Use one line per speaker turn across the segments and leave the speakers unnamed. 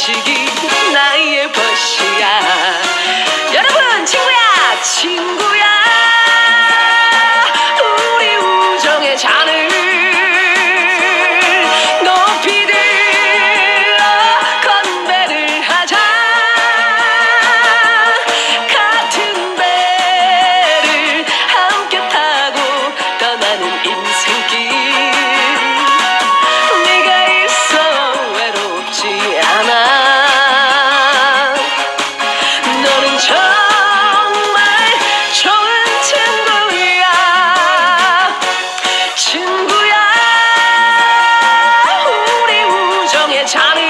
지기 우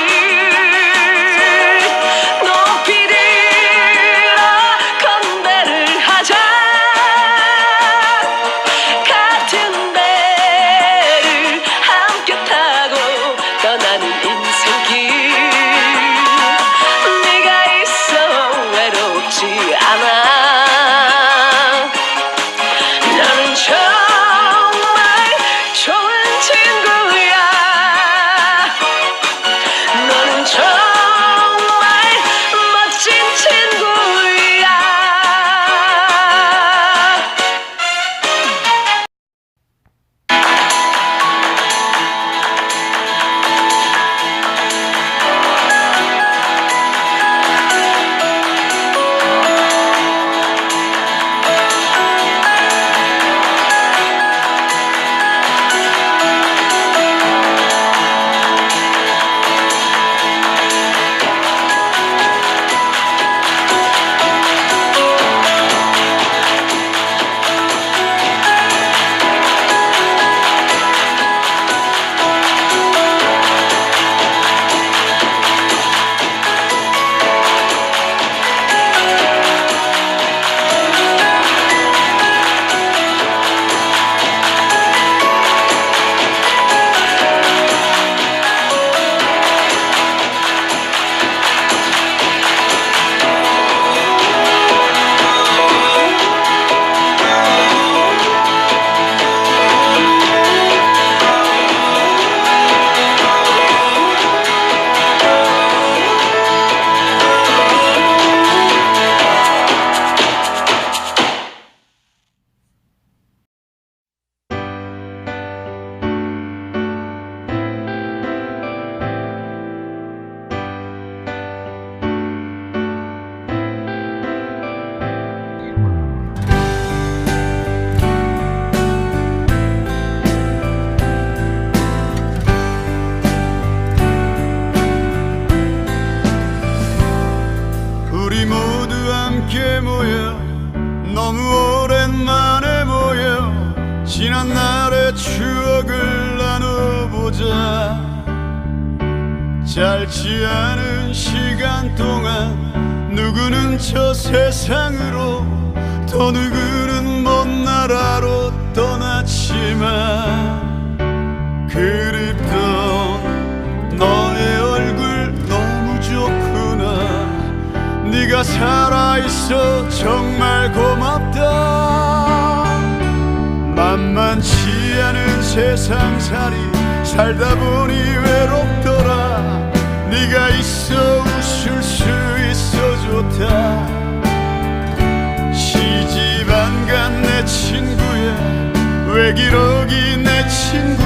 그렇지 않은 시간 동안 누구는 저 세상으로 또 누구는 먼 나라로 떠났지만 그립던 너의 얼굴 너무 좋구나. 네가
살아있어 정말 고맙다. 만만치 않은 세상살이 살다 보니 외롭다. 네가 있어 웃을 수 있어 좋다. 시집 안 간 내 친구야 외기록이 내 친구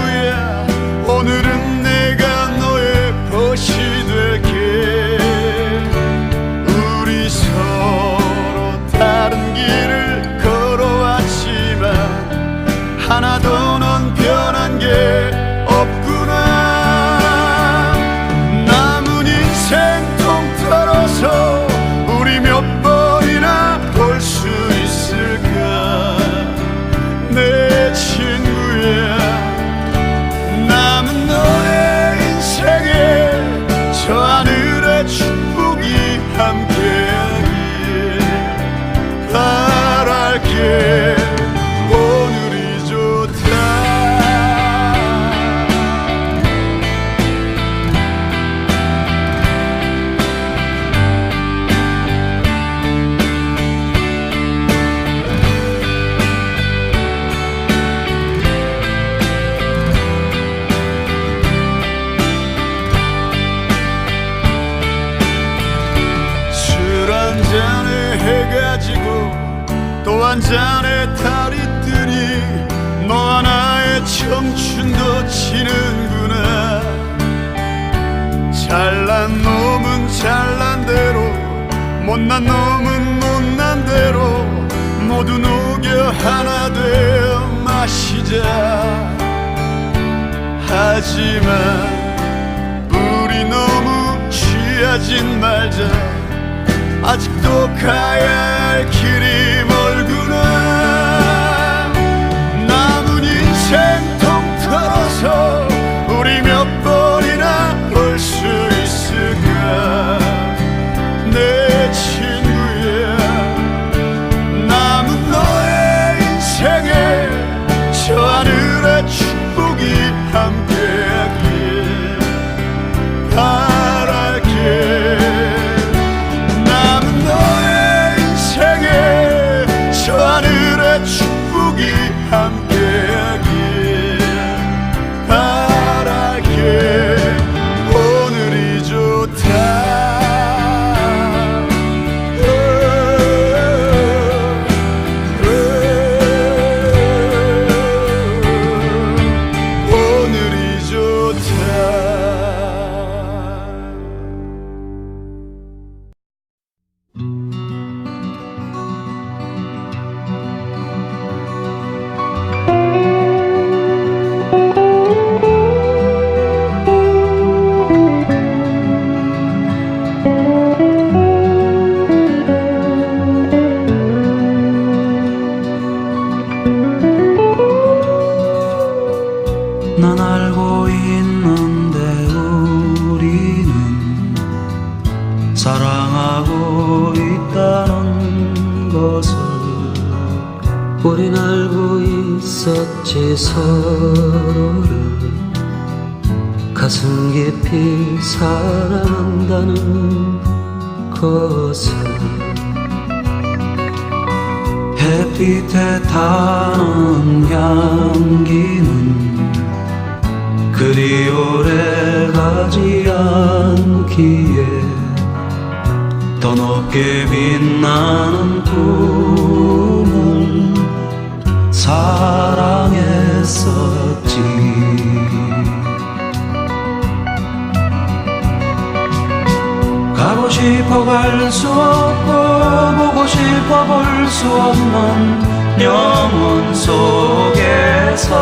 한 잔에 달이 뜨니 너와 나의 청춘도 지는구나. 잘난 놈은 잘난 대로 못난 놈은 못난 대로 모두 녹여 하나 되어 마시자. 하지만 우리 너무 취하진 말자. 아직도 가야 할 길이
난 알고 있는데 우리는 사랑하고 있다는 것을
우린 알고 있었지 서로를. 가슴 깊이 사랑한다는 것을.
햇빛에 타는 향기는 그리 오래 가지 않기에 더 높게 빛나는 꿈을 사랑했었지. 가고 싶어 갈 수 없고 보고 싶어 볼 수 없는 영혼 속에서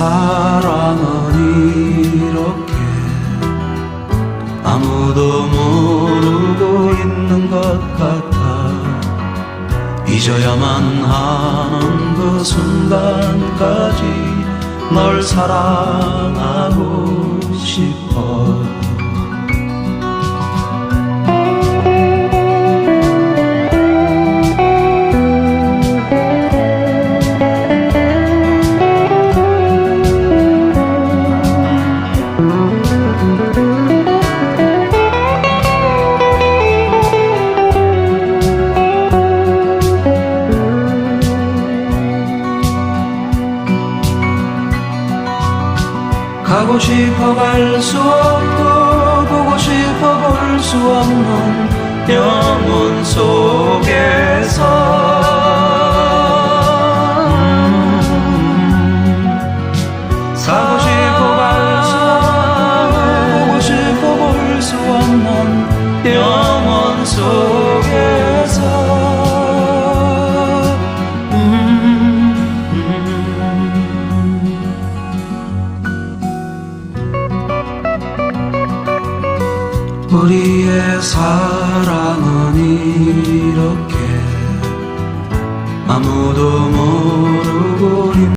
사랑은 이렇게 아무도 모르고 있는 것 같아. 이 잊어야만 하는 그 순간까지 널 사랑하고 싶어 가고 싶어 갈 수 없고 보고 싶어 볼 수 없는 영혼 속에서. 음, 가고 싶어 갈 수 없고 보고 싶어 볼 수 없는 영혼 속 사랑은 이렇게 아무도 모르고